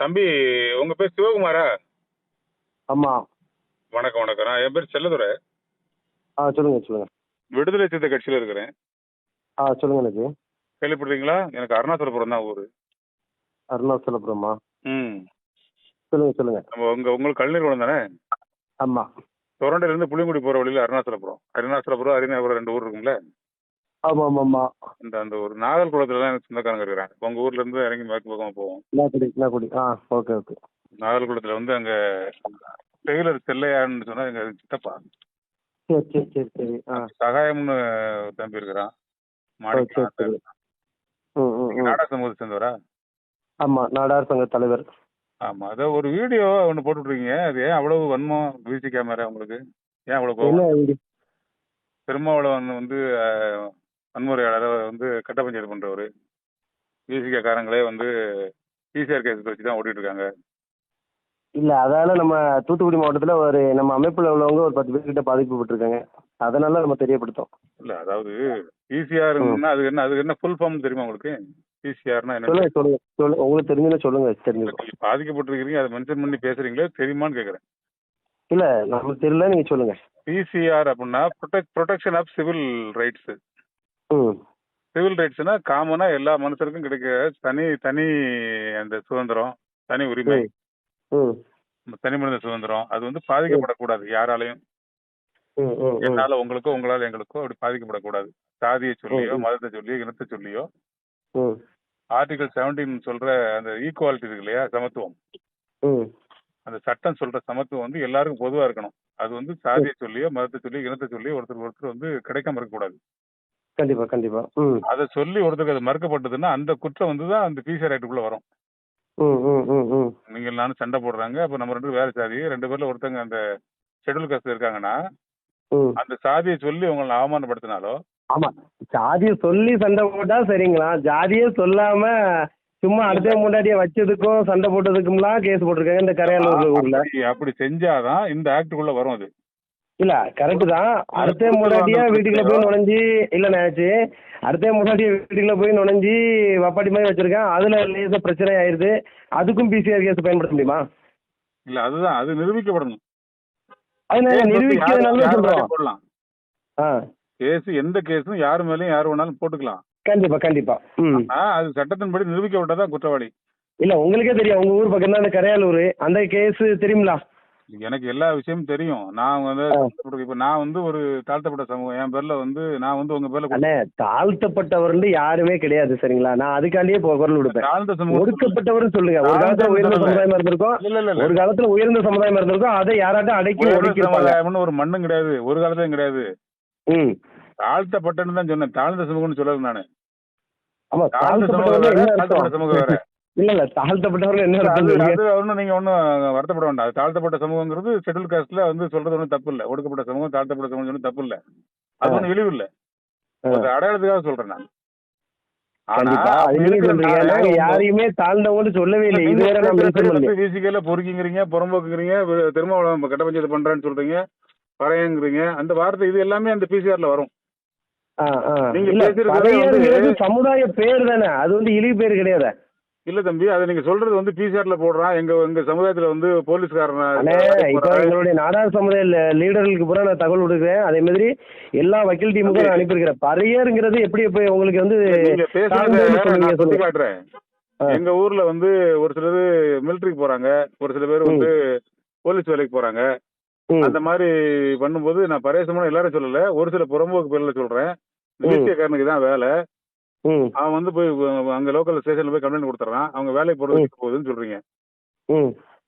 தம்பி உங்க பேர் சிவகுமாரா? ஆமாம் வணக்கம் வணக்கம். நான் என் பேர் செல்லதுரை. ஆ சொல்லுங்கள் சொல்லுங்கள் விடுதலை சித்த கட்சியில் இருக்கிறேன். ஆ சொல்லுங்கள் எனக்கு. கேள்விப்படுறீங்களா எனக்கு அருணாச்சலபுரம் தான் ஊர். அருணாச்சலபுரமா? ம். சொல்லுங்கள் சொல்லுங்கள் நம்ம உங்க உங்களுக்கு கல்லூரி குளம் தானே? ஆமாம் இருந்து புளியங்குடி போகிற வழியில் அருணாச்சலபுரம். அருணாச்சலபுரம் அரிநாபுரம் ரெண்டு ஊர் இருக்குங்களே ஆமாம் ஆமாம் ஆமாம் இந்த அந்த ஒரு நாகல் குளத்துல தான் எனக்கு சொந்தக்காரங்க இருக்கிறாங்க. உங்க ஊர்ல இருந்து இறங்கி மேற்கு பக்கமா போவோம். நாக்குடி நாக்குடி ஆ ஓகே ஓகே. நாகல் குளத்துல வந்து அங்க டெய்லர் செல்லையான்னு சொன்னா எங்க சித்தப்பா. சரி சரி சரி சரி. ஆ. சகாயம்னு தம்பி இருக்கிறான். ஓ, சரி சரி மாணிக்கம் ம் ம் ம். நாடக சமூகத்தை சேர்ந்தவரா? ஆமாம் நாடார் சங்க தலைவர். ஆமா அதான் ஒரு வீடியோ ஒன்று போட்டுட்ருக்கீங்க அது ஏன் அவ்வளவு வன்மம் விசி கேமரா உங்களுக்கு? ஏன் அவ்வளவு என்ன கோவம் திருமாவளவன் வந்து அஹ், வன்முறையாளரை வந்து கட்ட பஞ்சாயத்து பண்றவரு. விசிகே காரங்களே வந்து பிசிஆர் கேஸ் வச்சு தான் ஓட்டிட்டு இருக்காங்க இல்லை அதால் நம்ம தூத்துக்குடி மாவட்டத்தில் ஒரு நம்ம அமைப்பில் உள்ளவங்க ஒரு பத்து பேர்கிட்ட பாதிக்கப்பட்டிருக்காங்க அதனால நம்ம தெரியப்படுத்தோம் இல்ல அதாவது பிசிஆர்னா அது என்ன அது என்ன ஃபுல் ஃபார்ம் தெரியுமா உங்களுக்கு? பிசிஆர்னா என்ன சொல்லுங்கள் சொல்லுங்கள் சொல்லுங்கள் உங்களுக்கு தெரிஞ்சுன்னா சொல்லுங்கள் தெரிஞ்சுக்கோ நீங்க பாதிக்கப்பட்டிருக்கிறீங்க அதை மென்ஷன் பண்ணி பேசுறீங்களே தெரியுமான்னு கேக்குறேன். இல்லை நமக்கு தெரியல நீங்கள் சொல்லுங்கள் பிசிஆர் அப்படின்னா protect protection of civil rights civil ரைட்ஸ்னா காமனா எல்லா மனுஷருக்கும் கிடைக்க தனி தனி அந்த சுதந்திரம் தனி உரிமை. தனி மனித சுதந்திரம். அது வந்து பாதிக்கப்படக்கூடாது யாராலையும். என்னால உங்களுக்கோ உங்களால எங்களுக்கோ அப்படி பாதிக்கப்படக்கூடாது. சாதியை சொல்லியோ. மதத்தை சொல்லியோ இனத்தை சொல்லியோ. ஆர்டிகல் செவன்டீன் சொல்ற அந்த ஈக்குவாலிட்டி இருக்கு இல்லையா சமத்துவம். அந்த சட்டம் சொல்ற சமத்துவம் வந்து எல்லாருக்கும் பொதுவா இருக்கணும். அது வந்து சாதியை சொல்லியோ மதத்தை சொல்லியோ இனத்தை சொல்லியோ ஒருத்தர் ஒருத்தர் வந்து கிடைக்காம இருக்கக்கூடாது. கண்டிப்பா கண்டிப்பா. ம். அதை சொல்லி ஒருத்தருக்கு அது மறுக்கப்பட்டதுன்னா அந்த குற்றம் வந்து தான் அந்த பிசிஆர் ஆக்டுக்குள்ள வரும். ம் ம் ம் ம். நீங்க நானும் சண்டை போடுறாங்க. அப்ப நம்ம ரெண்டு வேற சாதி. ரெண்டு பேர்ல ஒருத்தங்க அந்த ஷெட்யூல் காஸ்ட் இருக்காங்கன்னா அந்த சாதியை சொல்லி உங்களை அவமானப்படுத்தினாலோ? ஆமா. ஜாதியை சொல்லி சண்டை போட்டா சரிங்களா? ஜாதியே சொல்லாம சும்மா அடுத்த முன்னாடியே வச்சதுக்கும் சண்டை போட்டதுக்கும்லாம் கேஸ் போட்டிருக்காங்க இந்த ஊர்ல அப்படி- அப்படி செஞ்சாதான் இந்த ஆக்டுக்குள்ள வரும் அது. இல்ல கரெக்ட் தான். அடுத்த முன்னாடியே வீட்டுக்குள்ள போய் நுழைஞ்சு இல்ல நினைச்சு அடுத்த முன்னாடியே வீட்டுக்குள்ள போய் நுழைஞ்சு வப்பாட்டி மாதிரி வச்சிருக்கேன். அதுல லேசா பிரச்சனை ஆயிருது. அதுக்கும் பிசிஆர் கேஸ் பயன்படுத்த முடியுமா? இல்ல அதுதான். அது நிரூபிக்கப்படணும். அது நான் கேஸ் வந்து நிரூபிக்கிறதுனால சொல்றோம். போடலாம். கேஸ் எந்த கேஸும் யார் மேலயும் யார் வேணாலும் போட்டுக்கலாம். கண்டிப்பா கண்டிப்பா. அது சட்டத்தின்படி நிரூபிக்கப்பட்டதான் குற்றவாளி. இல்ல உங்களுக்கே தெரியும். உங்க ஊர் பக்கம் தான் அந்த கரையாலூர் அந்த கேஸ் தெரியுங்களா எனக்கு எல்லா விஷயமும் தெரியும். நான் வந்து. இப்ப நான் வந்து ஒரு தாழ்த்தப்பட்ட சமூகம். என் பேர்ல வந்து நான் வந்து உங்க பேர்ல அண்ணே தாழ்த்தப்பட்டவர்னு யாருமே கிடையாது சரிங்களா? நான் அதுக்காண்டியே குரல் கொடுப்பேன் தாழ்ந்த சமூகம் ஒடுக்கப்பட்டவர்னு சொல்லுங்க. ஒரு காலத்துல உயர்ந்த சமுதாயமா இருந்திருக்கும். இல்ல இல்ல ஒரு காலத்துல உயர்ந்த சமுதாயமா இருந்திருக்கும். அதை யாராட்டும் அடக்கி ஒடுக்கி ஒரு மண்ணும் கிடையாது. ஒரு காலத்தையும் கிடையாது. ம். தாழ்த்தப்பட்டன்னு தான் சொன்னேன். தாழ்ந்த சமூகம்னு சொல்லல நானு. ஆமா தாழ்த்தப்பட்ட சமூகம் வேற. இல்ல இல்ல தாழ்த்தப்பட்டவர்கள் என்ன அது ஒன்றும் நீங்க ஒன்றும் வருத்தப்பட வேண்டாம். தாழ்த்தப்பட்ட சமூகங்கிறது ஷெட்யூல் காஸ்ட்ல வந்து சொல்றது ஒன்றும் தப்பு இல்லை ஒடுக்கப்பட்ட சமூகம் தாழ்த்தப்பட்ட சமூகம் ஒன்றும் தப்பு இல்லை அது ஒன்றும் இழிவு இல்லை. அடையாளத்துக்காக சொல்றேன் நான். யாரையுமே தாழ்ந்தவங்கன்னு சொல்லவே இல்லை. இதுவரை வந்து விசிகையில பொறுக்கிங்கிறீங்க புறம்போக்குங்கிறீங்க திருமாவளவன் கட்ட பஞ்சாயத்து பண்றேன்னு சொல்றீங்க பறையங்கிறீங்க. அந்த வார்த்தை இது எல்லாமே அந்த பிசிஆர்ல வரும். நீங்க சமுதாய பேர் தானே. அது வந்து இழிவு பேர் கிடையாது. இல்ல தம்பி அதை நீங்க சொல்றது வந்து பிசிஆர்ல போடுறான். எங்க எங்க சமுதாயத்துல வந்து போலீஸ்காரன் இப்போ எங்களுடைய நாடார் சமுதாய லீடர்களுக்கு பூரா நான் தகவல் கொடுக்குறேன். அதே மாதிரி எல்லா வக்கீல் டீமுக்கும் நான் அனுப்பியிருக்கிறேன். பறையருங்கிறது எப்படி எப்படி உங்களுக்கு வந்து. காட்டுறேன். எங்க ஊர்ல வந்து ஒரு சிலர் மிலிட்டரிக்கு போறாங்க. ஒரு சில பேர் வந்து போலீஸ் வேலைக்கு போறாங்க. அந்த மாதிரி பண்ணும்போது நான் பரேசமான எல்லாரும் சொல்லல. ஒரு சில புறம்போக்கு பேர்ல சொல்றேன். வீசியக்காரனுக்கு தான் வேலை. அவன் வந்து போய் அங்க லோக்கல் ஸ்டேஷன்ல போய் கம்ப்ளைண்ட் கொடுத்துறான். அவங்க வேலைக்கு போறது போகுதுன்னு சொல்றீங்க.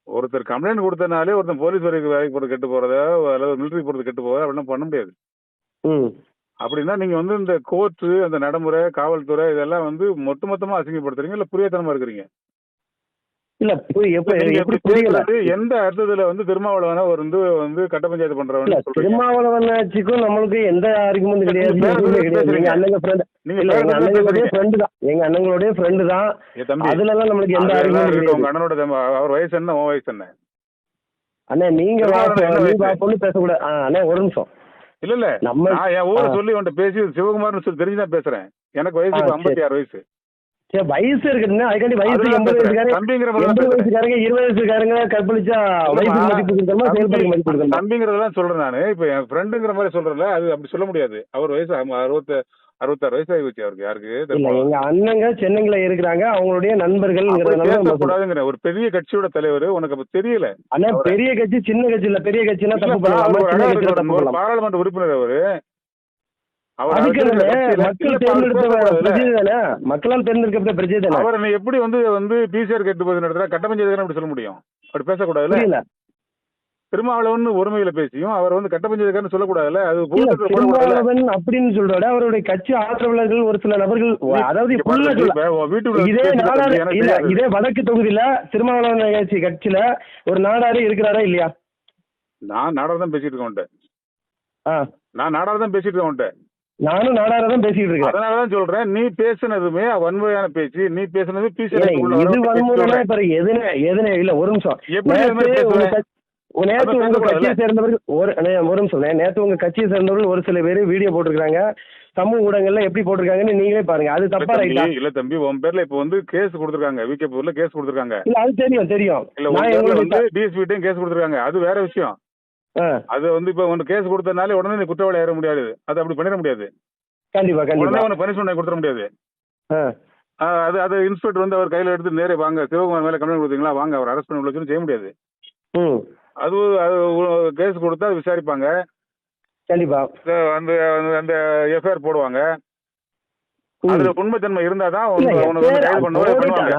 ஒருத்தர் கம்ப்ளைண்ட் கொடுத்தனாலே ஒருத்தன் போலீஸ் வேலைக்கு வேலைக்கு போறது கெட்டு போறதோ அல்லது மிலிட்டரி போறது கெட்டு போறதோ அப்படிலாம் பண்ண முடியாது. அப்படின்னா நீங்க வந்து இந்த கோர்ட்டு அந்த நடைமுறை காவல்துறை இதெல்லாம் வந்து மொத்த மொத்தமா அசிங்கப்படுத்துறீங்க இல்ல புரியத்தனமா இருக்கிறீங்க? இல்ல எப்படி புரியல? எந்த அர்த்தத்துல வந்து திருமாவளவன ஒரு வந்து வந்து கட்ட பஞ்சாயத்து பண்றவன் திருமாவளவனாச்சிக்கும் நம்மளுக்கு எந்த ஆர்குமெண்ட் கிடையாது. எங்க அண்ணங்க ஃப்ரெண்ட் இல்ல எங்க அண்ணங்களுடைய. ஃப்ரெண்டு தான். எங்க அண்ணங்களுடைய ஃப்ரெண்டு தான். அதுல எல்லாம் நம்மளுக்கு எந்த ஆர்குமெண்ட். கிடையாது உங்க அண்ணனோட அவர் வயசு என்ன உன் வயசு என்ன? அண்ணா நீங்க வா திருமாவளவன் என்ன நீ வயசு? வா பொண்ணு பேசக்கூடாது. அண்ணா ஒரு நிமிஷம். இல்ல இல்ல. நம்ம என் ஊரை. சொல்லி உன்ட்ட பேசி சிவகுமார்னு சொல்லி தெரிஞ்சுதான் பேசுறேன். எனக்கு வயசு. ஐம்பத்தி ஆறு வயசு. சரி வயசு இருக்குதுன்னா அதுக்காண்டி வயசு எண்பது. வயசுக்காரங்க இருபது வயசுக்காரங்க கற்பழிச்சா வயசுக்கு மதிப்பு கொடுக்கணுமா? செயல்பாடுக்கு மதிப்பு கொடுக்கணுமா? தம்பிங்கிறதெல்லாம் சொல்றேன் நானு. இப்ப என் ஃப்ரெண்டுங்கிற மாதிரி சொல்றேன்ல அது அப்படி சொல்ல முடியாது. அவர் வயசு அறுபத்து அறுபத்தாறு வயசு ஆகி வச்சு அவருக்கு. யாருக்கு? எங்க அண்ணங்க சென்னையில இருக்கிறாங்க. அவங்களுடைய சொல்றோம். பேசக்கூடாதுங்கிற ஒரு பெரிய கட்சியோட தலைவர் உனக்கு அப்ப தெரியல. அண்ணா பெரிய கட்சி சின்ன கட்சி இல்ல. பெரிய கட்சினா பாராளுமன்ற உறுப்பினர் அவரு. மக்களால் தேர்ந்தெடுக்கப்பட்ட பிரஜை தானே? அவர் எப்படி வந்து வந்து பிசிஆர் கேட்டு போது நடத்துற? கட்டப்பஞ்சாயத்து அப்படி சொல்ல முடியும்? அப்படி பேசக்கூடாதுல்ல? திருமாவளவன் ஒருமையில பேசியும் அவர் வந்து கட்டப்பஞ்சாயத்துக்காரன்னு சொல்லக்கூடாதுல்ல? அது திருமாவளவன் அப்படின்னு சொல்றோட அவருடைய கட்சி ஆதரவாளர்கள் ஒரு சில நபர்கள் அதாவது இதே. இதே வடக்கு தொகுதியில திருமாவளவன் கட்சி கட்சியில ஒரு நாடாரு இருக்கிறாரா இல்லையா? நான் நாடார் தான் பேசிட்டு இருக்கேன் நான் நாடார் தான் பேசிட்டு இருக்கேன். நானும் நாடார தான் பேசிட்டு இருக்கேன். அதனாலதான் சொல்றேன். நீ பேசுனதுமே வன்முறையான பேச்சு. நீ பேசுனது ஏய், இது வன்முறைனா பிறகு எதுனே எதுனே இல்ல ஒரு நிமிஷம். நேத்து உங்க? கட்சியை சேர்ந்தவர்கள் ஒரு ஒரு நிமிஷம். நேத்து உங்க கட்சியை சேர்ந்தவர்கள் ஒரு சில பேர் வீடியோ போட்டிருக்காங்க சமூக ஊடகங்கள்ல எப்படி போட்டிருக்காங்கன்னு நீங்களே பாருங்க. அது தப்பா ரைட்டா? இல்ல தம்பி உன் பேர்ல இப்ப வந்து கேஸ் கொடுத்திருக்காங்க. விகே ஊர்ல கேஸ் கொடுத்திருக்காங்க. இல்ல அது தெரியும் தெரியும். இல்ல டிஎஸ்பிட்டையும் கேஸ் கொடுத்திருக்காங்க. அது வேற விஷயம். அது வந்து இப்ப உனக்கு கேஸ் கொடுத்தனாலே உடனே நீ குற்றவாளி ஏற முடியாது. அது அப்படி பண்ணிட முடியாது. கண்டிப்பா உடனே கண்டிப்பா உனக்கு பனிஷ்மெண்ட் கொடுத்துட முடியாது. அது அது இன்ஸ்பெக்டர் வந்து அவர் கையில எடுத்து நேரே வாங்க. சிவகுமார் மேல கம்ப்ளைண்ட் கொடுத்தீங்களா? வாங்க அவர் அரெஸ்ட் பண்ணி உள்ள செய்ய முடியாது. அது அது கேஸ் கொடுத்தா விசாரிப்பாங்க. கண்டிப்பா. அந்த அந்த- எஃப்ஐஆர் போடுவாங்க. அதுல உண்மைத்தன்மை இருந்தாதான்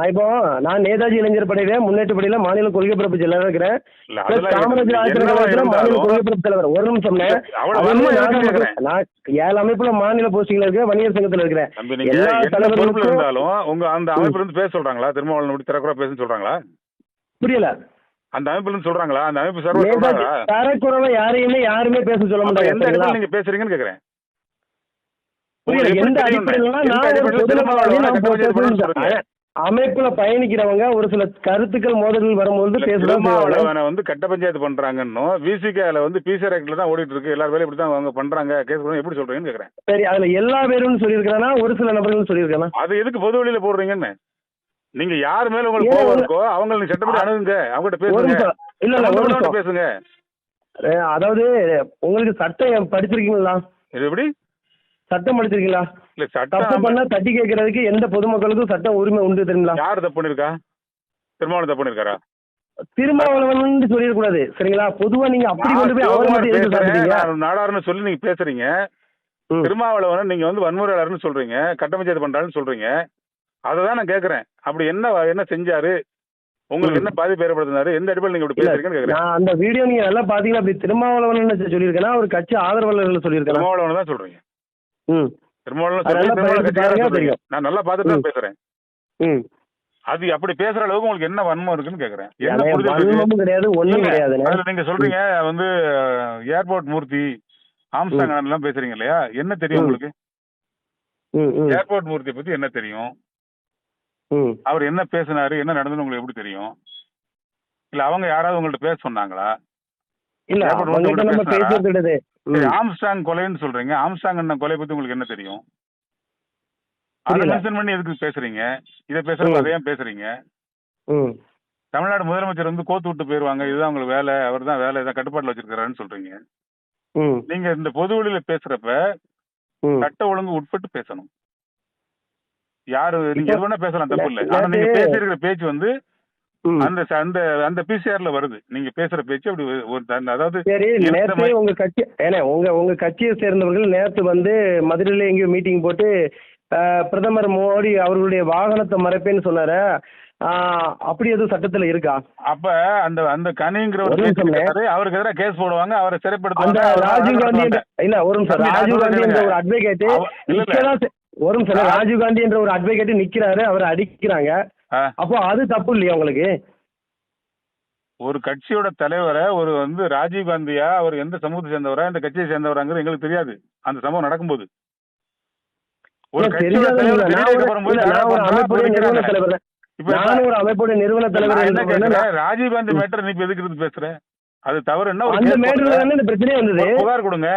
இப்போ நான் நேதாஜி இளைஞர் படையில முன்னேற்ற படையில மாநில கொள்கை பரப்பு செயலாளர் இருக்கிறேன். காமராஜர் மாநில கொள்கை தலைவர் ஒரு நிமிஷம். நான் ஏழு அமைப்புல மாநில போஸ்டிங்ல இருக்கிறேன் வணிகர் சங்கத்துல இருக்கிறேன். எல்லா தலைவர்களுக்கும் இருந்தாலும் உங்க அந்த அமைப்புல இருந்து பேச சொல்றாங்களா? திருமாவளவன் இப்படி திறக்குறா பேசுன்னு சொல்றாங்களா? புரியல. அந்த அமைப்புல சொல்றாங்களா? அந்த அமைப்பு சொல்றாங்களா? தரக்குறவா யாரையுமே யாருமே பேச சொல்ல மாட்டாங்க எந்த நீங்க பேசுறீங்கன்னு கேக்குறேன். எந்த அடிப்படையில? அமைப்புல பயணிக்கிறவங்க ஒரு சில கருத்துக்கள் மோதல்கள் வரும்போது திருமாவளவனை வந்து கட்ட பஞ்சாயத்து பண்றாங்கன்னும் விசிகால வந்து பிசிஆர் ஆக்ட்ல தான் ஓடிட்டு இருக்கு. எல்லா வேலையும் இப்படி தான் அவங்க பண்றாங்க. கேஸ் எப்படி சொல்றீங்கன்னு கேக்குறேன். சரி அதுல எல்லா பேரும் சொல்லியிருக்கானா ஒரு சில நபர்கள் சொல்லியிருக்கானா? அது எதுக்கு பொது வெளியில போடுறீங்கன்னு? நீங்க யார் மேல உங்களுக்கு கோவம் இருக்கோ அவங்க நீங்க சட்டப்படி அணுகுங்க. அவங்ககிட்ட பேசுங்க. இல்ல இல்ல பேசுங்க. அதாவது உங்களுக்கு சட்டம் படிச்சிருக்கீங்களா? இது எப்படி? சட்டம் படிச்சிருக்கீங்களா இல்ல தப்பு சட்டம் பண்ணா தட்டி கேட்கறதுக்கு எந்த பொதுமக்களுக்கும் சட்டம் உரிமை உண்டு தெரியுங்களா? யார் தப்பு பண்ணிருக்கா திருமாவளவன் தப்பு பண்ணிருக்காரா திருமாவளவன் சொல்லிடக்கூடாது சரிங்களா? பொதுவா நீங்க அப்படி கொண்டு போய் அவரை மட்டும். சாப்பிட்டீங்க நான் நாடாருன்னு சொல்லி நீங்க பேசுறீங்க. ம். திருமாவளவன் நீங்க வந்து வன்முறையாளர்னு சொல்றீங்க கட்டமைச்சது பண்றாருன்னு சொல்றீங்க. அததான் நான் கேக்குறேன் அப்படி என்ன என்ன செஞ்சாரு? உங்களுக்கு. என்ன பாதிப்பு ஏற்படுத்தினாரு? எந்த அடிப்படையில் நீங்க இப்படி இல்ல, பேசுறீங்கன்னு கேக்குறேன் நான் அந்த வீடியோ நீங்க நல்லா பாத்தீங்கன்னா அப்படி திருமாவளவன் சொல்லியிருக்கேனா ஒரு கட்சி ஆதரவாளர்கள் சொல்லியிருக்கேனா திருமாவளவன் தான் சொல்றீங்க. திருமாவளவன் சொல்லி சொல்றீங்க. நான் நல்லா பார்த்துட்டு தான். பேசுறேன். அது அப்படி பேசுற அளவுக்கு உங்களுக்கு என்ன வன்மம் இருக்குன்னு கேக்குறேன். என்ன கிடையாது ஒண்ணும் நீங்க சொல்றீங்க வந்து ஏர்போர்ட் மூர்த்தி ஆம்ஸ்டாங் எல்லாம் பேசுறீங்க இல்லையா? என்ன தெரியும். உங்களுக்கு? ஏர்போர்ட் மூர்த்தி பத்தி என்ன தெரியும்? அவர் என்ன பேசினாரு என்ன நடந்ததுன்னு உங்களுக்கு எப்படி தெரியும்? இல்ல அவங்க யாராவது உங்கள்ட்ட பேச சொன்னாங்களா? இல்ல வந்து நம்ம? பேசுறது கிடையாது. ஆம்ஸ்டாங் கொலைன்னு சொல்றீங்க. ஆம்ஸ்டாங் கொலை பத்தி உங்களுக்கு என்ன தெரியும்? அதை. மென்ஷன் பண்ணி எதுக்கு பேசுறீங்க? இதை பேசுறப்ப ம். அதை ஏன் பேசுறீங்க தமிழ்நாடு முதலமைச்சர் வந்து கோத்து விட்டு போயிருவாங்க. இதுதான் உங்களுக்கு வேலை. அவர் தான் வேலை இதான் கட்டுப்பாட்டுல வச்சிருக்காருன்னு சொல்றீங்க. நீங்க இந்த பொது வெளியில பேசுறப்ப சட்ட ஒழுங்கு உட்பட்டு பேசணும். யாரு நீங்க எது வேணா பேசலாம் தப்பு இல்ல ஆனா நீங்க பேசியிருக்கிற பேச்சு வந்து. அந்த அந்த அந்த பிசிஆர்ல வருது. நீங்க பேசுற பேச்சு அப்படி ஒரு- அதாவது சரி மாதிரி- உங்க கட்சி ஏன்னா உங்க உங்க கட்சியை சேர்ந்தவர்கள் நேத்து வந்து மதுரையில எங்கேயோ மீட்டிங் போட்டு பிரதமர் மோடி அவர்களுடைய வாகனத்தை மறைப்பேன்னு சொன்னாரு. அப்படி எதுவும் சட்டத்துல இருக்கா? அப்ப அந்த அந்த கனிங்கிற ஒரு அவருக்கு எதிராக கேஸ் போடுவாங்க அவரை அவரை ராஜீவ் காந்தி இல்ல ஒரு நிமிஷம் ராஜீவ் காந்தி என்ற ஒரு அட்வொகேட் ஒரு நிமிஷம் ராஜீவ் காந்தி என்ற ஒரு அட்வொகேட் நிக்கிறாரு அவரை அடிக்கிறாங்க. அப்போ அது தப்பு இல்லையா உங்களுக்கு? ஒரு கட்சியோட தலைவரை ஒரு வந்து ராஜீவ் காந்தியா அவர் எந்த சமூகத்தை சேர்ந்தவரா இந்த கட்சியை சேர்ந்தவராங்கிறது எங்களுக்கு தெரியாது. அந்த சம்பவம் நடக்கும்போது. ஒரு கட்சியோட தலைவர் நானும் ஒரு அமைப்புடைய நிறுவன தலைவர் நான் என்ன என்ற முறையில கேக்குறேன்? ராஜீவ் காந்தி மேட்டர் நீ எதுக்கு எடுத்து பேசுற? அது தவறு என்ன? ஒரு பிரச்சனையே வந்தது. புகார் கொடுங்க.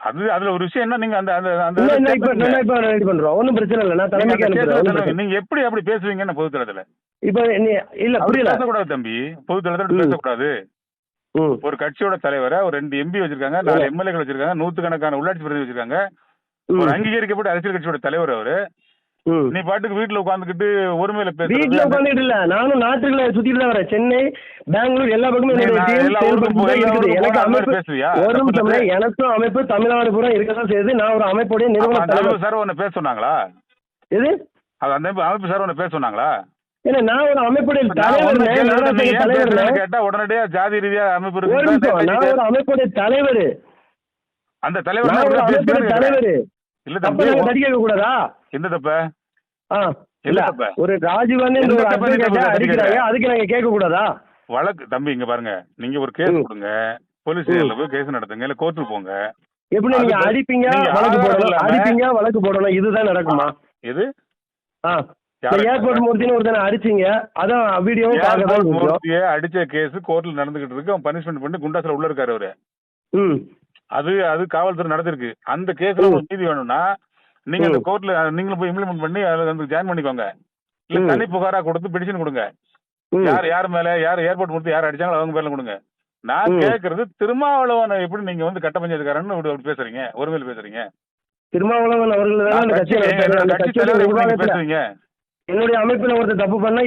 அது அதுல ஒரு விஷயம் என்ன? நீங்க அந்த அந்த அந்த இப்ப இப்ப ரெடி பண்றோம். ஒன்றும் பிரச்சனை இல்லை. நான் தலைமைக்கு அனுப்புறேன் ஒண்ணும் நீங்க எப்படி அப்படி பேசுவீங்கன்னு பொதுத்தளத்துல இப்ப நீ இல்ல புரியல. பேசக்கூடாது தம்பி. பொதுத்தளத்துல ம். பேசக்கூடாது. ஒரு கட்சியோட தலைவரை ஒரு ரெண்டு எம்பி வச்சிருக்காங்க நாலு எம்எல்ஏ வச்சிருக்காங்க நூத்துக்கணக்கான உள்ளாட்சி பிரதிநிதி வச்சிருக்காங்க. ஒரு அங்கீகரிக்கப்பட்ட அரசியல் கட்சியோட தலைவர் அவரு. நீ பாட்டுக்கு வீட்டுல உட்காந்துக்கிட்டு ஒருமையில வீட்டுல பேசுறது உட்காந்துட்டு இல்ல. நானும் நாட்டுக்குள்ள சுத்திட்டு தான் வரேன். சென்னை பெங்களூர் எல்லா பக்கமும் பேசுவியா? ஒரு தப்பு நிமிஷம். எனக்கும் அமைப்பு தமிழ்நாடு பூரா இருக்கதான் செய்யுது. நான் ஒரு அமைப்புடைய நிறுவன அந்த தலைவர். அமைப்பு சார் உன்னை பேச சொன்னாங்களா? எது? அது அந்த அமைப்பு- சார் உன்னை பேச சொன்னாங்களா? ஏன்னா நான் ஒரு அமைப்புடைய தலைவர் கேட்டா உடனடியா ஜாதி ரீதியா அமைப்பு நான் ஒரு. அமைப்புடைய தலைவர். அந்த தலைவர் தலைவர். இல்ல தடி கேட்க கூடாதா எந்த தப்ப? ஆ இல்ல? ஒரு எந்த ஒரு அடிக்கிறாங்க? அதுக்கு நாங்க கேட்க கூடாதா? வழக்கு தம்பி இங்க பாருங்க. நீங்க ஒரு கேஸ். கொடுங்க. போலீஸ் ஸ்டேஷன்ல போய் கேஸ் நடத்துங்க. இல்ல கோர்ட்டுக்கு போங்க. எப்படி நீங்க அடிப்பீங்க வழக்கு இல்லாம- அடிப்பீங்க வழக்கு போடணும்? இதுதான் நடக்குமா? யாரை? ஏர்போர்ட் மூர்த்தின்னு ஒருத்தனை அடிச்சீங்க. அதான் முடியும் மூர்த்தியை அடிச்ச கேஸ் கோர்ட்ல நடந்துகிட்டு இருக்கு. அவன் பனிஷ்மெண்ட் பண்ணி குண்டாசுல உள்ள இருக்காரு அவரு. அது அது காவல்துறை நடந்திருக்கு அந்த கேஸ்ல நீதி வேணும்னா நீங்க அந்த. கோர்ட்ல நீங்களும் போய் இம்ப்ளிமெண்ட் பண்ணி அதுல வந்து ஜாயின் பண்ணிக்கோங்க. இல்ல. தனி புகாரா கொடுத்து பெடிஷன் கொடுங்க. யார் யார் மேல யார் ஏர்போர்ட் மூர்த்தி யார் அடிச்சாங்களோ அவங்க பேர்ல கொடுங்க. நான். கேக்குறது திருமாவளவனை எப்படி நீங்க வந்து கட்ட பஞ்சாயத்துக்காரன்னு இப்படி பேசுறீங்க. ஒருமையில பேசுறீங்க. திருமாவளவன் அவர்கள் பேசுவீங்க? என்னுடைய அமைப்புல ஒருத்தர் தப்பு பண்ணா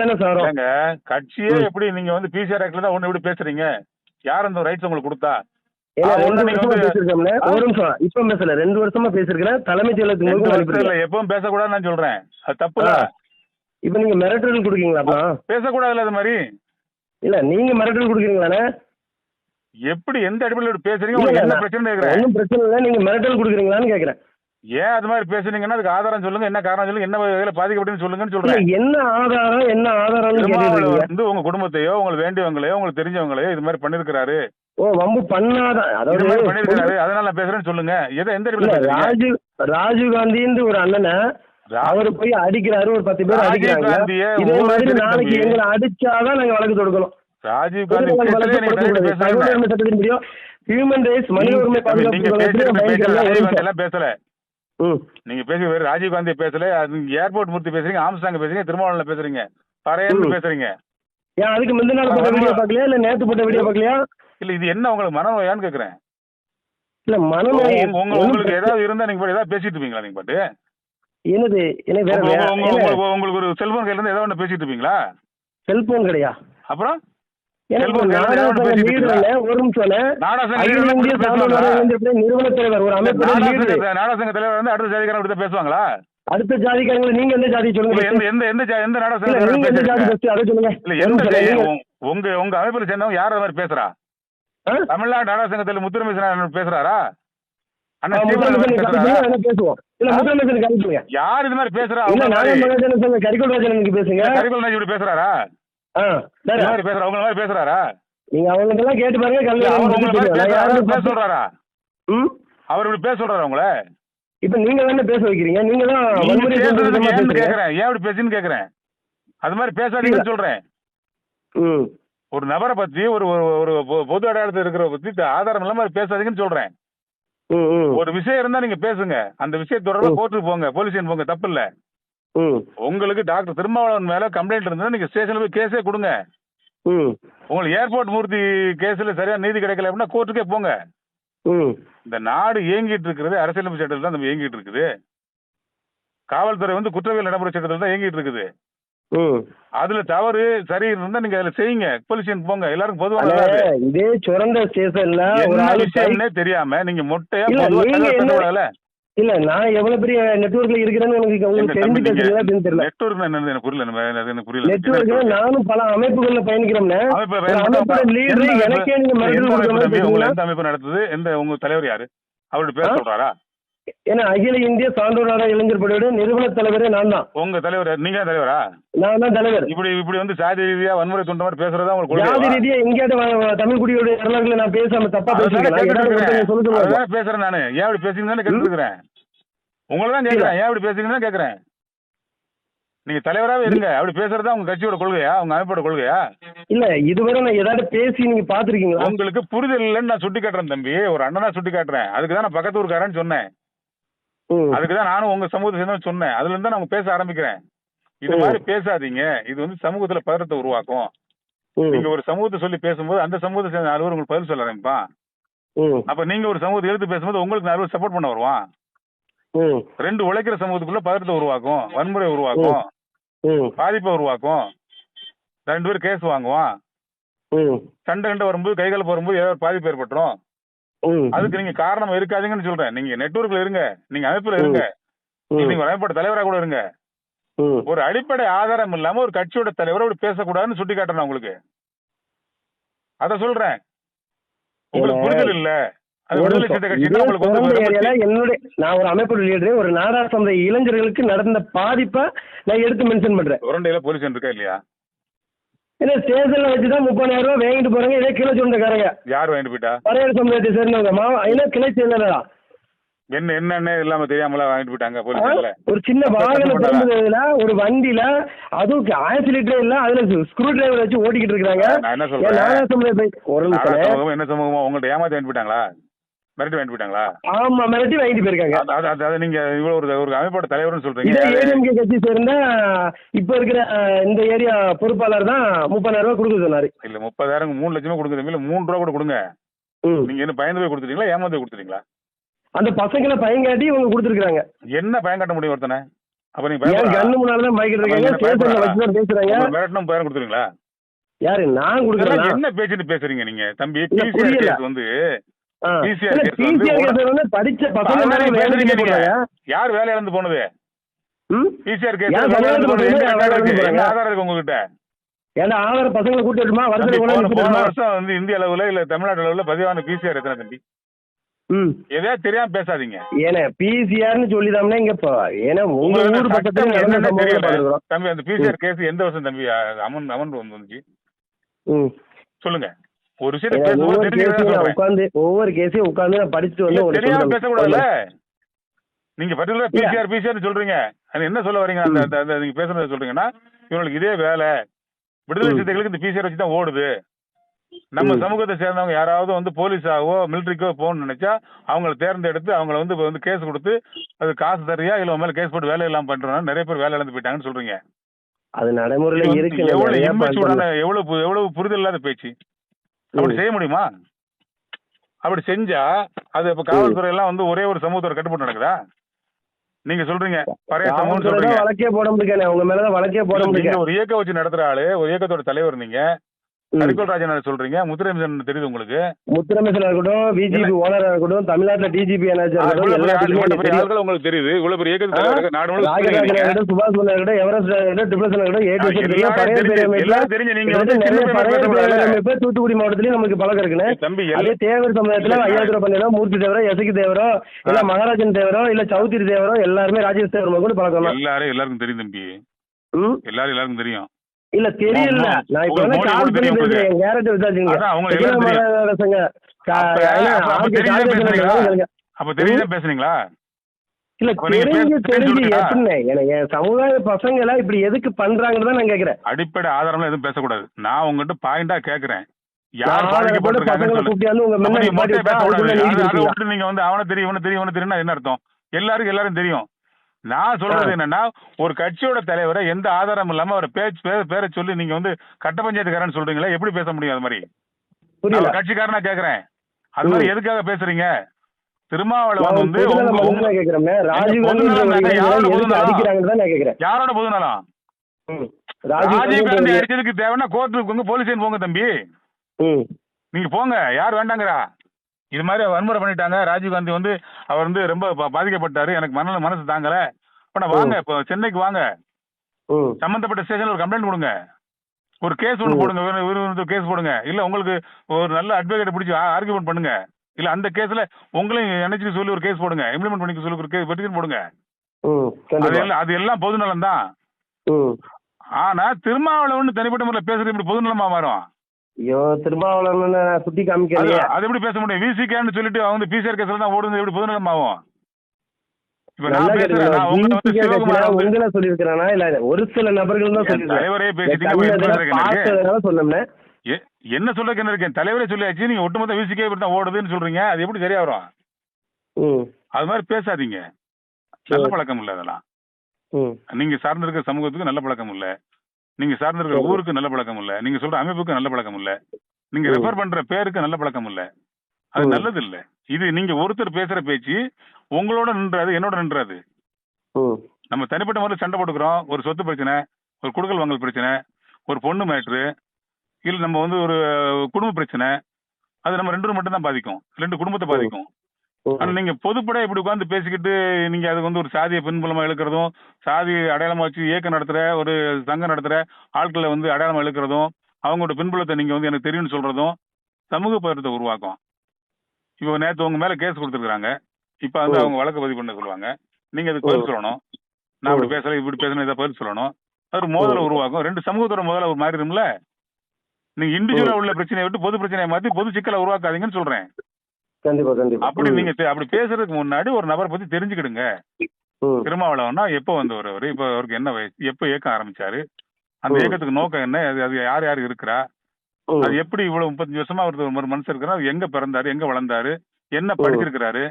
தானே சாரும். ஏங்க கட்சியே. எப்படி நீங்க வந்து பிசிஆர் ஆக்ட்ல தான் ஒண்ணு எப்படி பேசுறீங்க? யார் அந்த ரைட்ஸ் உங்களுக்கு கொடுத்தா? ஏன்னா ரெண்டு வருஷமா பேசிருக்கோம்ல? ஒரு நிமிஷம் இப்ப பேசல. ரெண்டு வருஷமா பேசிருக்கிறேன் தலைமை செயலகத்துக்கு எப்பவும் பேசக்கூடாதுன்னு நான் சொல்றேன். அது தப்பு. இப்ப நீங்க மிரட்டல் கொடுக்கீங்களா அப்பா பேசக்கூடாதுல்ல அது மாதிரி. இல்ல நீங்க மிரட்டல் கொடுக்குறீங்களாண்ணே எப்படி எந்த அடிப்படையில் பேசுறீங்க? என்ன பிரச்சனை ஒன்றும் பிரச்சனை இல்லை. நீங்க மிரட்டல் கொடுக்குறீங்களான்னு கேக்குறேன். ஏன் அது மாதிரி பேசுனீங்கன்னா அதுக்கு ஆதாரம் சொல்லுங்க. என்ன காரணம் சொல்லுங்க. என்ன வகையில பாதிக்கப்பட்டுன்னு சொல்லுங்கன்னு சொல்றேன். என்ன ஆதாரம் என்ன இருக்கீங்க வந்து உங்க குடும்பத்தையோ உங்களுக்கு வேண்டியவங்களையோ உங்களுக்கு தெரிஞ்சவங்களையோ இது மாதிரி பண்ணிருக்கிறாரு. ஓ வம்பு பண்ணாத அதாவது பண்ணிருக்காரு அதனால நான் பேசுறேன்னு சொல்லுங்க. எதை எந்த ராஜீவ் ராஜீவ் காந்தின்னு ஒரு அண்ணனை அவரு போய் அடிக்கிறாரு. ஒரு பத்து பேர் அடிக்கிறாங்க. இதே மாதிரி நாளைக்கு. எங்களை அடிச்சாதான் நாங்க வழக்கு தொடுக்கணும். ராஜீவ் காந்தி சட்டத்தின் ஹியூமன் ரைட்ஸ் மனித உரிமை பாதுகாப்பு பேசல. நீங்க பேசி வேற ராஜீவ் காந்தி பேசல ஏர்போர்ட் மூர்த்தி பேசுறீங்க ஆம்ஸ்டாங்க பேசுறீங்க திருமாவளவன் பேசுறீங்க. பறையன்னு. பேசுறீங்க. ஏன் அதுக்கு முந்தின நாள் போட்ட. வீடியோ பார்க்கலையா? இல்ல நேத்து போட்ட வீடியோ பார்க்கலையா? இல்ல இது என்ன உங்களுக்கு மனநோயான்னு கேக்குறேன். இல்ல மனநோய் உங்க- உங்க- உங்களுக்கு ஏதாவது இருந்தா நீங்க ஏதாவது பேசிட்டு இருப்பீங்களா நீங்க பாட்டு? என்னது? உங்களுக்கு ஒரு செல்போன் கையில இருந்து ஏதாவது ஒண்ணு பேசிட்டு இருப்பீங்களா? செல்போன் கிடையா? அப்புறம்? நாடாசங்க தலைவர் வந்து அடுத்த ஜாதிக்காரன் பேசுவாங்களா? அடுத்த ஜாதிக்காரங்களை நீங்க எந்த ஜாதி சொல்லுங்க எந்த எந்த எந்த நாடாசங்க உங்க- உங்க அமைப்புல சேர்ந்தவங்க யார் மாதிரி பேசுறா? தமிழ்நாடு நாடக சங்கத்தில் முத்துரமேசன் பேசுறாரா? யார் இது மாதிரி பேசுறா? கரிகோல் பேசுங்க. இப்படி பேசுறாரா? ஆ மாதிரி பேசுறா அவங்க மாதிரி பேசுறாரா? நீங்க அவங்களுக்கு எல்லாம் கேட்டு பாருங்க கல்யாணம் பேச சொல்றாரா? ம்? அவர் இப்படி பேச சொல்றாரா உங்களை? இப்ப நீங்க தானே பேச வைக்கிறீங்க நீங்க தான் கேக்குறேன். ஏன் இப்படி பேசுன்னு கேக்குறேன்? அது மாதிரி பேசாதீங்கன்னு சொல்றேன். ம். ஒரு நபரை பத்தி ஒரு ஒரு- பொது அடையாளத்தில் இருக்கிற பத்தி ஆதாரம் இல்லாம பேசாதீங்கன்னு சொல்றேன். ஒரு விஷயம் இருந்தா நீங்க பேசுங்க. அந்த விஷயம் தொடர்பா. கோர்ட்டுக்கு போங்க போலீஸ் போங்க தப்பு இல்ல. உங்களுக்கு டாக்டர் திருமாவளவன் மேல கம்ப்ளைண்ட் இருந்தா நீங்க ஸ்டேஷன்ல போய் கேஸே கொடுங்க. உங்களுக்கு ஏர்போர்ட் மூர்த்தி கேஸ்ல சரியா நீதி கிடைக்கல அப்படின்னா கோர்ட்டுக்கே போங்க. இந்த நாடு இயங்கிட்டு இருக்கிறது அரசியலமைப்பு சட்டத்தில் தான் நம்ம இயங்கிட்டு இருக்குது. காவல்துறை வந்து குற்றவியல் நடைமுறை சட்டத்தில் தான் இயங்கிட்டு இருக்குது. அதுல தவறு சரி இருந்தா நீங்க அதுல செய்யுங்க. போலீஸ் போங்க. எல்லாருக்கும் பொதுவான இதே சுரண்ட ஸ்டேஷன்ல விஷயம்னே தெரியாம நீங்க மொட்டையா இல்ல, பொதுவா இல்ல நான் எவ்வளவு பெரிய நெட்வொர்க்ல இருக்கிறேன்னு உங்களுக்கு உங்களுக்கு தெரிஞ்சு பேசுறீங்களா தெரியல. நெட்வொர்க் என்னது எனக்கு புரியல எனக்கு புரியல. நெட்வொர்க்ல நானும் பல அமைப்புகள்ல பயணிக்கிறோம்னே அமைப்போட லீடர் எனக்கே நீங்க மிரட்டல் அமைப்பு எந்த நடத்துது எந்த உங்க தலைவர் யாரு? அவருடைய பேர்? சொல்றாரா? ஏன்னா அகில இந்திய சான்றோர் இளைஞர் படையோட நிறுவன தலைவரே நான் தான். உங்க தலைவர் நீங்க தலைவரா? நான் தான் தலைவர். இப்படி இப்படி வந்து சாதி ரீதியா வன்முறை தூண்ட மாதிரி பேசுறதா உங்களுக்கு கொள்கையா? ரீதியா எங்கேயாவது தமிழ் குடியோட வரலாறுகளை நான் பேசாம தப்பா அதுதானே பேசுறேன் நானு. ஏன் இப்படி பேசுறீங்கன்னு கேட்டுட்டு இருக்கிறேன். உங்களை தான் கேட்கிறேன். ஏன் இப்படி பேசுறீங்கன்னு கேட்கிறேன். நீங்க தலைவராவே இருங்க. அப்படி பேசுறதா உங்க கட்சியோட கொள்கையா? உங்க அமைப்போட கொள்கையா? இல்ல இதுவரை நான் ஏதாவது பேசி நீங்க பாத்திருக்கீங்களா உங்களுக்கு புரிதல் இல்லைன்னு நான் சுட்டி காட்டுறேன் தம்பி. ஒரு அண்ணனா சுட்டி காட்டுறேன் அதுக்கு தான் நான் பக்கத்து ஊருக்காரன்னு சொன்னேன். ம். அதுக்கு தான் நானும் உங்க சமூகத்தை சேர்ந்தவன் சொன்னேன். அதுல இருந்து நம்ம பேச ஆரம்பிக்கிறேன். இது. மாதிரி பேசாதீங்க. இது வந்து சமூகத்துல பதறத்தை உருவாக்கும். நீங்க ஒரு சமூகத்தை சொல்லி பேசும்போது அந்த சமூகத்தை சேர்ந்த நாலு உங்களுக்கு பதில் சொல்ல ஆரம்பிப்பான் அப்ப நீங்க ஒரு சமூகத்தை எடுத்து பேசும்போது உங்களுக்கு நாலு பேர் சப்போர்ட் பண்ண வருவான் ரெண்டு உழைக்கிற சமூகத்துக்குள்ள பதறத்தை உருவாக்கும் வன்முறை உருவாக்கும் பாதிப்பை உருவாக்கும். ரெண்டு பேர் கேஸ் வாங்குவான். சண்டை கண்டை வரும்போது கைகால் வரும்போது ஏதாவது பாதிப்பு ஏற்பட்டுரும். அதுக்கு நீங்க காரணம் இருக்காதீங்கன்னு சொல்றேன். நீங்க நெட்வொர்க்ல இருங்க. நீங்க அமைப்புல இருங்க. நீங்க ஒரு அமைப்போட தலைவரா கூட இருங்க. ஒரு அடிப்படை ஆதாரம் இல்லாம ஒரு கட்சியோட தலைவரை அப்படி பேசக்கூடாதுன்னு சுட்டி காட்டுறேன் உங்களுக்கு. அத சொல்றேன். உங்களுக்கு புரிதல் இல்ல. நான் ஒரு அமைப்பு லீடர் ஒரு நாடார் சமுதாய இளைஞர்களுக்கு நடந்த பாதிப்பை நான் எடுத்து மென்ஷன் பண்றேன். உரண்டையில போலீஸ் இருக்கா இல்லையா? ஏன்னா ஸ்டேஷன்ல வச்சுதான் முப்பதாயிரம் ரூபாய் வாங்கிட்டு போறாங்க. இதே கிளை சொந்தக்காரங்க. யார் வாங்கிட்டு போயிட்டா? பறையர் சமுதாயத்தை சேர்ந்தவங்க. மாவ ஏன்னா கிளை செயலரா என்ன என்னன்னு இல்லாம தெரியாமல வாங்கிட்டு போயிட்டாங்க போலீஸ் ஸ்டேஷன்ல? ஒரு சின்ன வாகனம் திரும்புறதுல ஒரு வண்டியில அதுவும் ஆயிரத்தி லிட்டர் இல்ல அதுல ஸ்க்ரூ டிரைவர் வச்சு ஓட்டிக்கிட்டு இருக்காங்க என்ன சொல்றேன்? ஒரு என்ன சமூகமா உங்கள்ட்ட ஏமாத்தி வாங்கிட்டு போயிட்டாங்களா? மிரட்டி வாங்கிட்டு போயிட்டாங்களா? ஆமா மிரட்டி வாங்கிட்டு போயிருக்காங்க. அது- நீங்க இவ்வளவு ஒரு ஒரு அமைப்போட தலைவர்னு சொல்றீங்க. ஏடிஎம்கே கட்சி சேர்ந்த இப்ப இருக்கிற இந்த ஏரியா பொறுப்பாளர் தான் முப்பதாயிரம் ரூபாய் கொடுக்க சொன்னாரு. இல்ல முப்பதாயிரம் மூணு லட்சமா தம்பி இல்ல மூணு ரூபா கூட கொடுங்க. நீங்க என்ன பயந்து போய் கொடுத்துட்டீங்களா? ஏமாந்து கொடுத்துட்டீங்களா? அந்த பசங்களை பயங்காட்டி இவங்க கொடுத்துருக்காங்க என்ன பயம் காட்ட முடியும் ஒருத்தனை? அப்ப நீங்க கண்ணு முன்னாலதான் பயக்கிட்டு இருக்காங்க தான் பேசுறாங்க. மிரட்டணும் கொடுத்துருங்களா யாரு? நான் கொடுக்குறேன்? என்ன பேச்சுன்னு பேசுறீங்க நீங்க? தம்பி வந்து படிச்ச பசங்க யார் வேலை இழந்து போனது? PCR case? என்ன என்ன. ஆதாரம் இருக்கு உங்ககிட்ட? ஏன்னா ஆதார பசங்களை வருஷம் வந்து இந்திய அளவுல இல்ல தமிழ்நாடு அளவுல பதிவான பிசிஆர் எத்தனை தம்பி? ம். எதையாவது தெரியாம பேசாதீங்க. ஏன்னா பிசிஆர்னு இங்க ஏன்னா உங்க ஊர் பக்கத்துல சம்பவங்களை தெரியல. தம்பி அந்த பிசிஆர் கேஸ் எந்த வருஷம் தம்பி? அமன் அமன் வந்துச்சு சொல்லுங்க. ஒரு விஷயத்தை உட்காந்து ஒவ்வொரு கேஸையும் உட்காந்து நான் படிச்சுட்டு வந்து தெரியாம. பேசக்கூடாதுல்ல? நீங்க பர்டிகுலர். பிசிஆர் பிசிஆர் சொல்றீங்க. அது என்ன சொல்ல வரீங்க? அந்த அந்த- நீங்க பேசுறது சொல்றீங்கன்னா இவங்களுக்கு இதே வேலை. விடுதலை. சிறுத்தைகளுக்கு இந்த பிசிஆர் வச்சு தான் ஓடுது. நம்ம. சமூகத்தை சேர்ந்தவங்க யாராவது வந்து போலீஸாவோ மிலிட்டரிக்கோ போகணும்னு நினைச்சா அவங்கள தேர்ந்தெடுத்து அவங்கள வந்து வந்து கேஸ் கொடுத்து அது காசு தரியா இல்ல மேல கேஸ் போட்டு வேலை இல்லாம பண்றோம் நிறைய பேர் வேலை இழந்து போயிட்டாங்கன்னு சொல்றீங்க. அது நடைமுறையில இருக்கு. எவ்வளவு. எவ்வளவு எவ்வளவு புரிதல் இல்லாத பேச்சு. அப்படி. செய்ய முடியுமா அப்படி செஞ்சா அது இப்ப காவல்துறை எல்லாம் வந்து ஒரே ஒரு சமூகத்தோட கட்டுப்பட்டு நடக்குதா நீங்க சொல்றீங்க பழைய சமூகம் சொல்றீங்க வழக்கே போட முடியல உங்க மேலதான் வழக்கே போட முடியல ஒரு இயக்கம் வச்சு நடத்துற ஆளு ஒரு இயக்கத்தோட தலைவர் நீங்க. கரிகோல் ராஜன் சொல்றீங்க? முத்துரேசன் தெரியுது உங்களுக்கு? முத்துரமேசனா இருக்கட்டும் பிஜேபி ஓனரா இருக்கட்டும் தமிழ்நாட்டுல டிஜிபி ஆட்கள் உங்களுக்கு தெரியுது. இவ்வளவு பெரிய நாடு சுபாஷ் இருக்கட்டும் எவரெஸ்ட் இருக்கட்டும் தெரிஞ்சு- நீங்க வந்து தூத்துக்குடி மாவட்டத்திலயும் நமக்கு பழக்கம் இருக்குன்னு. தம்பி அதே தேவர் சமுதாயத்துல ஐயாயிரம் பண்ணிடோ மூர்த்தி தேவரோ எசகி தேவரோ இல்ல மகாராஜன் தேவரோ இல்ல சௌத்ரி தேவரோ எல்லாருமே ராஜேஷ் தேவர் கூட பழக்கம் எல்லாரும் எல்லாருக்கும் தெரியும் தம்பி? எல்லாரும் எல்லாருக்கும் தெரியும். இல்ல தெரியல. நான் இப்ப வந்து கால் பண்ணி பேசுறேன் கேரக்டர் விசாரிச்சுங்க அப்ப- தெரிஞ்சா பேசுறீங்களா? இல்ல தெரிஞ்சு தெரிஞ்சு எனக்கு என் சமுதாய பசங்க எல்லாம் இப்படி எதுக்கு பண்றாங்கன்னு தான் நான் கேக்குறேன். அடிப்படை ஆதாரம்லாம் எதுவும் பேசக்கூடாது. நான் உங்ககிட்ட பாயிண்டா கேக்குறேன். நீங்க வந்து அவனை தெரியும் இவனை தெரியும் இவனை தெரியும் என்ன அர்த்தம்? எல்லாருக்கும் எல்லாரும் தெரியும். நான் சொல்றது. என்னன்னா ஒரு கட்சியோட தலைவரை எந்த ஆதாரம் இல்லாம அவர் பேச்சு பேர பேரை சொல்லி நீங்க வந்து கட்ட பஞ்சாயத்துக்காரன்னு சொல்றீங்களா எப்படி பேச முடியும் அது மாதிரி? கட்சிக்காரனா கேக்குறேன். அது மாதிரி. எதுக்காக பேசுறீங்க? திருமாவளவன் வந்து யாரோட பொதுநலம்? அடிக்கிறாங்கன்னு தான் நான் கேக்குறேன். யாரோட பொதுநலம்? ம். ராஜீவ் காந்தி காந்தி அடிச்சதுக்கு தேவைன்னா கோர்ட்டுக்கு போலீஸ் போங்க தம்பி. நீங்க போங்க யார் வேண்டாங்கிறா? இது மாதிரி வன்முறை பண்ணிட்டாங்க. ராஜீவ் காந்தி வந்து அவர் வந்து ரொம்ப பாதிக்கப்பட்டாரு. எனக்கு மன மனசு தாங்கல. இப்ப வாங்க இப்போ சென்னைக்கு வாங்க. சம்பந்தப்பட்ட ஸ்டேஷன்ல ஒரு கம்ப்ளைண்ட் கொடுங்க. ஒரு கேஸ் ஒன்று. போடுங்க. கேஸ் போடுங்க. இல்ல உங்களுக்கு ஒரு நல்ல அட்வொகேட் பிடிச்சி ஆர்குமெண்ட் பண்ணுங்க. இல்ல அந்த கேஸ்ல உங்களையும் நினைச்சு சொல்லி ஒரு கேஸ் போடுங்க. இம்ப்ளிமெண்ட் பண்ணிக்க சொல்லி ஒரு கேஸ் பெட்டிஷன் போடுங்க. அது எல்லாம் அது எல்லாம் பொதுநலம் தான் ம் ஆனா திருமாவளவன் தனிப்பட்ட முறையில் பேசுறது இப்படி பொதுநலமா மாறும்? ஐயோ திருமாவளவன் சுத்தி காமிக்கலையே அது எப்படி பேச முடியும்? விசிகேன்னு சொல்லிட்டு அவங்க பிசிஆர் கேஸ்ல தான் ஓடுது எப்படி பொதுநலம் ஆகும்? உங்களை சொல்லியிருக்கிறேன்? இல்ல ஒரு சில நபர்கள் தான் என் சொல்லியிருக்கேன் தலைவரே என் பேசிட்டு கண்ணை போய் பேசுறேன் எனக்கு? பார்த்ததுனால சொன்னோம்னே எ- என்ன சொல்றதுக்கு இருக்கேன் தலைவரே சொல்லியாச்சு நீங்க ஒட்டுமொத்த விசிக்கே இப்படி தான் ஓடுதுன்னு சொல்றீங்க. அது எப்படி சரியா வரும் அது மாதிரி பேசாதீங்க. நல்ல. பழக்கம் இல்ல அதெல்லாம். நீங்க சார்ந்திருக்கிற சமூகத்துக்கு நல்ல பழக்கம் இல்ல. நீங்க சார்ந்திருக்கிற சரி. ஊருக்கு நல்ல பழக்கம் இல்ல. நீங்க சொல்ற அமைப்புக்கு நல்ல பழக்கம் இல்ல. நீங்க. ரெஃபர் பண்ற பேருக்கு நல்ல பழக்கம் இல்ல. அது. நல்லது இல்ல. இது நீங்க ஒருத்தர் பேசுற பேச்சு உங்களோட நின்றாது என்னோட நின்றாது. நம்ம தனிப்பட்ட முறையில் சண்டை போட்டுக்கிறோம். ஒரு சொத்து பிரச்சனை ஒரு குடுக்கல் வாங்கல் பிரச்சனை ஒரு பொண்ணு மேட்ரு இல்ல நம்ம வந்து ஒரு குடும்ப பிரச்சனை அது நம்ம ரெண்டு மட்டும் தான் பாதிக்கும். ரெண்டு குடும்பத்தை பாதிக்கும். ஆனா நீங்க பொதுப்பட இப்படி உட்கார்ந்து பேசிக்கிட்டு நீங்க அதுக்கு வந்து ஒரு சாதியை பின்புலமா இழுக்கிறதும் சாதி அடையாளமா வச்சு இயக்கம் நடத்துற ஒரு சங்கம் நடத்துற ஆட்களை வந்து அடையாளமா இழுக்கிறதும் அவங்களோட பின்புலத்தை நீங்க வந்து எனக்கு தெரியும்னு சொல்றதும் சமூக பதற்றத்தை உருவாக்கும். இப்போ நேத்து உங்க மேல கேஸ் கொடுத்துருக்காங்க இப்ப வந்து. அவங்க வழக்கு பதிவு பண்ண சொல்லுவாங்க. நீங்க அதுக்கு பதில். சொல்லணும். நான் இப்படி. பேசல இப்படி பேசணும் இதை பதில் சொல்லணும். அது ஒரு மோதலை. உருவாக்கும். ரெண்டு சமூகத்தோட மோதலை ஒரு மாறிடும்ல நீங்க இண்டிவிஜுவலா உள்ள பிரச்சனையை விட்டு பொது பிரச்சனையை மாத்தி பொது சிக்கலை உருவாக்காதீங்கன்னு சொல்றேன். கண்டிப்பா கண்டிப்பா. அப்படி. நீங்க அப்படி பேசுறதுக்கு முன்னாடி ஒரு நபரை பத்தி தெரிஞ்சுக்கிடுங்க. திருமாவளவன்னா எப்போ வந்தவர் அவரு இப்போ அவருக்கு என்ன வயசு எப்போ இயக்கம் ஆரம்பிச்சாரு? அந்த. இயக்கத்துக்கு நோக்கம் என்ன? அது அது யார் யார் இருக்கிறா. அது எப்படி இவ்வளவு முப்பத்தஞ்சு வருஷமா ஒருத்தர் ஒரு மனுஷன் இருக்கிறா எங்க பிறந்தாரு? எங்க வளர்ந்தாரு? என்ன. படிச்சிருக்கிறாரு.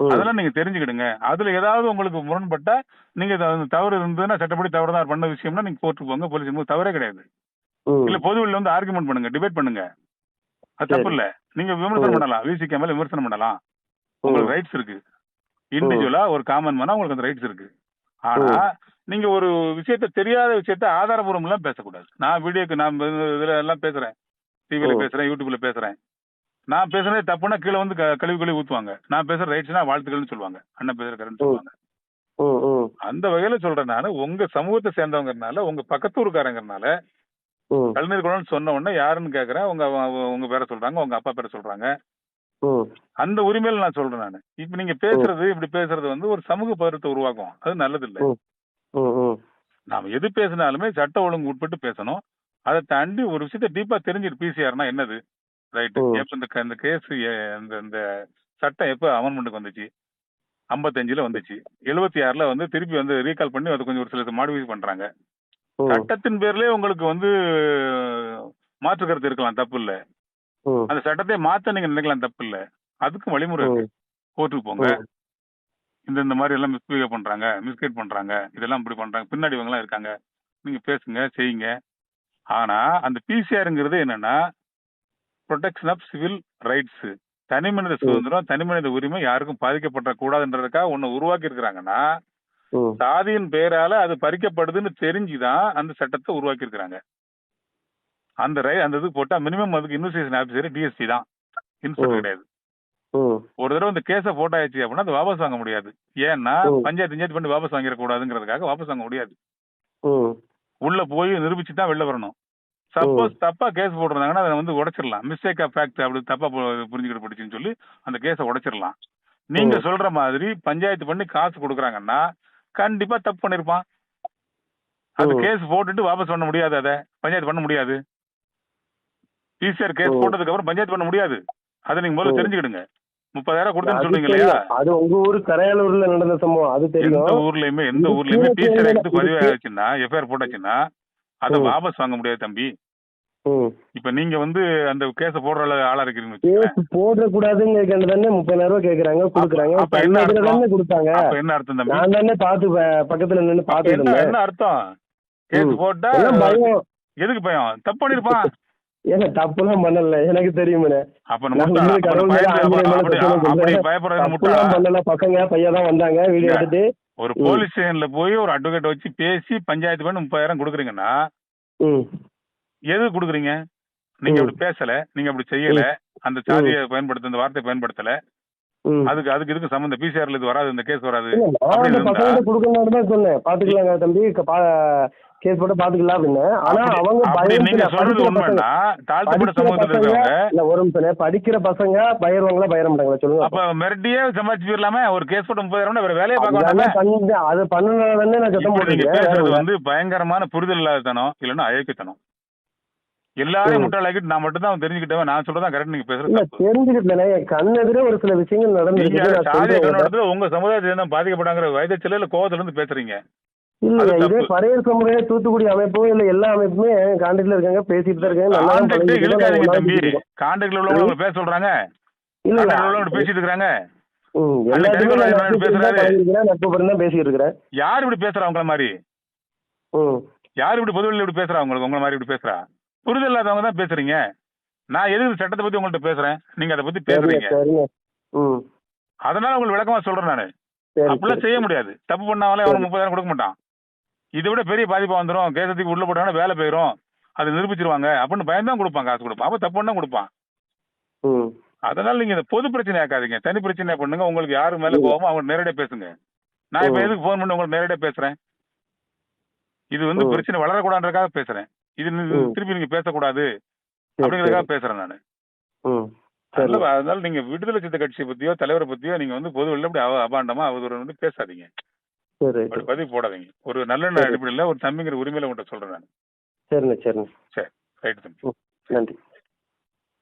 அதெல்லாம் நீங்க தெரிஞ்சுக்கிடுங்க. அதுல ஏதாவது உங்களுக்கு முரண்பட்டா நீங்க தவறு இருந்ததுன்னா சட்டப்படி தவறு தான் பண்ண விஷயம்னா நீங்க கோர்ட்டுக்கு போங்க போலீஸ் தவறே கிடையாது. இல்ல பொதுவெளியில வந்து ஆர்குமெண்ட் பண்ணுங்க டிபேட் பண்ணுங்க. அது. தப்பு இல்ல நீங்க விமர்சனம். பண்ணலாம். விசிக்க மேல விமர்சனம் பண்ணலாம். உங்களுக்கு ரைட்ஸ் இருக்கு. இண்டிவிஜுவலா ஒரு காமன் மேனா உங்களுக்கு அந்த ரைட்ஸ் இருக்கு. ஆனா நீங்க ஒரு விஷயத்த தெரியாத விஷயத்த ஆதாரபூர்வம் எல்லாம் பேசக்கூடாது. நான் வீடியோக்கு நான் இது- இதுல எல்லாம் பேசுறேன். டிவில. பேசுறேன் யூடியூப்ல பேசுறேன். நான் பேசுறது தப்புனா கீழே வந்து கழுவி கழுவி ஊத்துவாங்க. நான் பேசுற ரைட்ஸ்னா வாழ்த்துக்கள்னு சொல்லுவாங்க. அண்ணன் பேசுற சொல்லுவாங்க. அந்த வகையில சொல்றேன் நானு. உங்க சமூகத்தை சேர்ந்தவங்கறனால உங்க பக்கத்தூருக்காரங்கறனால ம். கலைஞர் குணம்னு சொன்ன உடனே யாருன்னு கேக்குறேன். உங்க உங்க பேரை சொல்றாங்க உங்க அப்பா பேரை சொல்றாங்க. அந்த உரிமையில நான் சொல்றேன் நான். இப்ப நீங்க பேசுறது இப்படி பேசுறது வந்து ஒரு சமூக பருவத்தை உருவாக்கும். அது நல்லது இல்ல. நாம எது பேசினாலுமே சட்ட ஒழுங்கு உட்பட்டு பேசணும். அதை தாண்டி ஒரு விஷயத்த டீப்பா தெரிஞ்சிட்டு பிசிஆர்னா என்னது? ரைட். எப்ப இந்த இந்த கேஸ் இந்த இந்த சட்டம் எப்ப அமெண்ட்மெண்ட்டுக்கு வந்துச்சு? ஐம்பத்தஞ்சுல வந்துச்சு. எழுபத்தி ஆறுல வந்து திருப்பி வந்து ரீகால் பண்ணி அது கொஞ்சம் ஒரு சில மாடிஃபை பண்றாங்க. சட்டத்தின் பேர்லயே உங்களுக்கு வந்து மாற்று கருத்து இருக்கலாம் தப்பு இல்ல. அந்த சட்டத்தை மாத்த நீங்க நினைக்கலாம் தப்பு இல்ல அதுக்கும் வழிமுறை இருக்கு. கோர்ட்டுக்கு போங்க. இந்த இந்த மாதிரி எல்லாம் மிஸ்பிஹேவ் பண்றாங்க மிஸ்கைட் பண்றாங்க இதெல்லாம் இப்படி பண்றாங்க பின்னாடி இவங்க எல்லாம் இருக்காங்க நீங்க பேசுங்க செய்யுங்க ஆனா அந்த பிசிஆருங்கிறது என்னன்னா ப்ரொடெக்ஷன் ஆஃப் சிவில் ரைட்ஸ் தனி மனித சுதந்திரம் தனி மனித உரிமை யாருக்கும் பாதிக்கப்பட கூடாதுன்றதுக்காக ஒண்ணு உருவாக்கி இருக்கிறாங்கன்னா. சாதியின் பெயரால அது பறிக்கப்படுதுன்னு தெரிஞ்சுதான் அந்த சட்டத்தை உருவாக்கி இருக்கிறாங்க அந்த ரை அந்த இது போட்டா மினிமம் அதுக்கு இன்வெஸ்டிகேஷன் ஆஃபீஸர் டிஎஸ்பி தான் இன்ஸ்பெக்டர். கிடையாது. ஒரு தடவை இந்த கேஸை போட்டாச்சு அப்படின்னா அது வாபஸ் வாங்க முடியாது ஏன்னா. பஞ்சாயத்து பஞ்சாயத்து பண்ணி வாபஸ் வாங்கிடக்கூடாதுங்கிறதுக்காக வாபஸ் வாங்க முடியாது. உள்ள போய் நிரூபிச்சு தான் வெளில வரணும் சப்போஸ் தப்பா கேஸ் போட்டிருந்தாங்கன்னா அதை வந்து உடைச்சிடலாம் மிஸ்டேக் ஆஃப் ஃபேக்ட் அப்படி தப்பா புரிஞ்சுக்கிட்டு போட்டுச்சுன்னு சொல்லி அந்த கேஸை உடைச்சிடலாம் நீங்க. சொல்ற மாதிரி பஞ்சாயத்து பண்ணி காசு கொடுக்குறாங்கன்னா கண்டிப்பா தப்பு பண்ணிருப்பான் அந்த ம். கேஸ் போட்டுட்டு வாபஸ் பண்ண முடியாது அதை பஞ்சாயத்து பண்ண முடியாது பிசிஆர் கேஸ். போட்டதுக்கு அப்புறம் பஞ்சாயத்து பண்ண முடியாது அதை நீங்க முதல்ல. தெரிஞ்சுக்கிடுங்க முப்பதாயிரம் கொடுத்தேன்னு அது சொல்றீங்க இல்லையா. அது உங்க ஊர் கரையாலூர்ல நடந்த சம்பவம் அது எந்த தெரியும் ஊர்லயுமே எந்த ஊர்லயுமே பிசிஆர் ஆக்ட் பதிவு இது- ஆச்சுன்னா எஃப்ஐஆர் போட்டாச்சுன்னா அதை. வாபஸ் வாங்க முடியாது தம்பி. இப்ப நீங்க வந்து அந்த கேஸ போடுற ஆளா வச்சுக்கோங்களேன். கேஸ் போட கூடாதுன்னு தானே முப்பதாயிரம் ரூபாய் கேக்குறாங்க கொடுக்குறாங்க. அப்ப என்ன? தானே கொடுத்தாங்க. அப்ப என்ன அர்த்தம் தம்பி? நான் தானே பாத்து பக்கத்துல நின்னு பாத்துட்டு என்ன இருந்தேன். என்ன அர்த்தம்? கேஸ். போட்டா பயம். எதுக்கு பயம்? தப்பு பண்ணிருப்பான். ஏன்னா தப்புலாம் பண்ணல. எனக்கு தெரியுமே பண்ணல. பசங்க பையன் தான் வந்தாங்க. வீடியோ ஒரு. போலீஸ் ஸ்டேஷன்ல போய் ஒரு அட்வொகேட் வச்சு பேசி பஞ்சாயத்து பண்ணி முப்பதாயிரம் கொடுக்குறீங்கன்னா எது கொடுக்குறீங்க? நீங்க. அப்படி பேசல நீங்க அப்படி செய்யல அந்த சாதியை பயன்படுத்த இந்த வார்த்தையை பயன்படுத்தல. அதுக்கு அதுக்கு இதுக்கு சம்பந்தம் பிசிஆர்ல இது வராது இந்த கேஸ் வராது. அந்த பாத்துக்கலாங்க தம்பி கேஸ் போட்டு பாத்துக்கலாம் அப்படின்னு. ஆனா அவங்க நீங்க சொல்றது உண்மைன்னா தாழ்த்தப்பட்ட சமூகத்துல இருக்கவங்க இல்ல ஒரு நிமிஷம் படிக்கிற பசங்க பயிர்வாங்களா பயிர மாட்டாங்களா? சொல்லுங்க அப்ப மிரட்டியே சம்பாதிச்சு போயிடலாமே? ஒரு கேஸ் போட்டு முப்பதாயிரம் வேற வேலையை பார்க்க அது பண்ணனால நான் சத்தம் போட்டுருக்கேன் பேசுறது வந்து பயங்கரமான புரிதல் இல்லாதத்தனம் இல்லைன்னா அழைக்கத்தனம் எல்லாரையும். முட்டாளாக்கிட்டு நான் மட்டும் தான் தெரிஞ்சுக்கிட்டேன் நான் சொல்றதான் கரெக்ட் நீங்க பேசுறது. இல்ல தப்பு தெரிஞ்சுக்கிட்டேன். என் கண்ணெதிரே ஒரு சில விஷயங்கள் நடந்திருக்கு. உங்க சமுதாயத்துல தான் பாதிக்கப்பட்டாங்கிற வயதச்சில இல்ல கோவத்துல இருந்து பேசுறீங்க. இல்லையா அது இதே. பரையர் சமுதாய தூத்துக்குடி அமைப்பும் இல்ல எல்லா அமைப்புமே கான்டாக்ட்ல இருக்காங்க பேசிட்டு தான் இருக்காங்க நல்லா தம்பி. கான்டாக்ட்ல உள்ளவங்க பேச சொல்றாங்க. இல்ல. இல்ல பேசிட்டு இருக்காங்க. பேசிட்டு இருக்கிறேன். யார் இப்படி பேசுறா உங்கள மாதிரி? யார் இப்படி பொதுவெளியில் இப்படி பேசுறா உங்களுக்கு? உங்களை மாதிரி இப்படி பேசுறா? புரிதல் இல்லாதவங்க தான் பேசுறீங்க. நான் எதுக்கு சட்டத்தை பத்தி உங்கள்ட்ட பேசுறேன்? நீங்க அதை பத்தி பேசுறீங்க. அதனால உங்களுக்கு விளக்கமா சொல்றேன் நானு. அப்படிலாம் செய்ய முடியாது. தப்பு பண்ணாமலே அவனுக்கு முப்பதாயிரம் கொடுக்க மாட்டான். இதை விட பெரிய பாதிப்பா வந்துடும் கேசத்துக்கு உள்ள போட்டாங்கன்னா வேலை போயிடும் அது நிரூபிச்சிருவாங்க. அப்படின்னு பயந்தான் கொடுப்பான் காசு கொடுப்பான். அப்ப தப்பு பண்ணா கொடுப்பான். அதனால நீங்க இந்த பொது பிரச்சனை ஆக்காதீங்க. தனி பிரச்சனை பண்ணுங்க. உங்களுக்கு யாரு மேல. கோவமோ அவங்க நேரடியா பேசுங்க. நான் இப்ப. எதுக்கு ஃபோன் பண்ணி உங்களுக்கு நேரடியா பேசுறேன்? இது வந்து. பிரச்சனை வளரக்கூடாதுன்றதுக்காக பேசுறேன். இது. திருப்பி நீங்க பேசக்கூடாது அப்படிங்கறதுக்காக. பேசுறேன் நான். அதனால நீங்க விடுதலை சித்த கட்சியை பத்தியோ தலைவரை பத்தியோ நீங்க வந்து பொது வெளில அப்படி அபாண்டமா அவதூறு வந்து பேசாதீங்க. பதிவு போடாதீங்க. ஒரு நல்ல சரி. அடிப்படையில் ஒரு தம்பிங்கிற உரிமையில உங்கள்கிட்ட சொல்றேன் நான். சரிண்ணே சரிண்ணே. சரி. ரைட் தம்பி. நன்றி.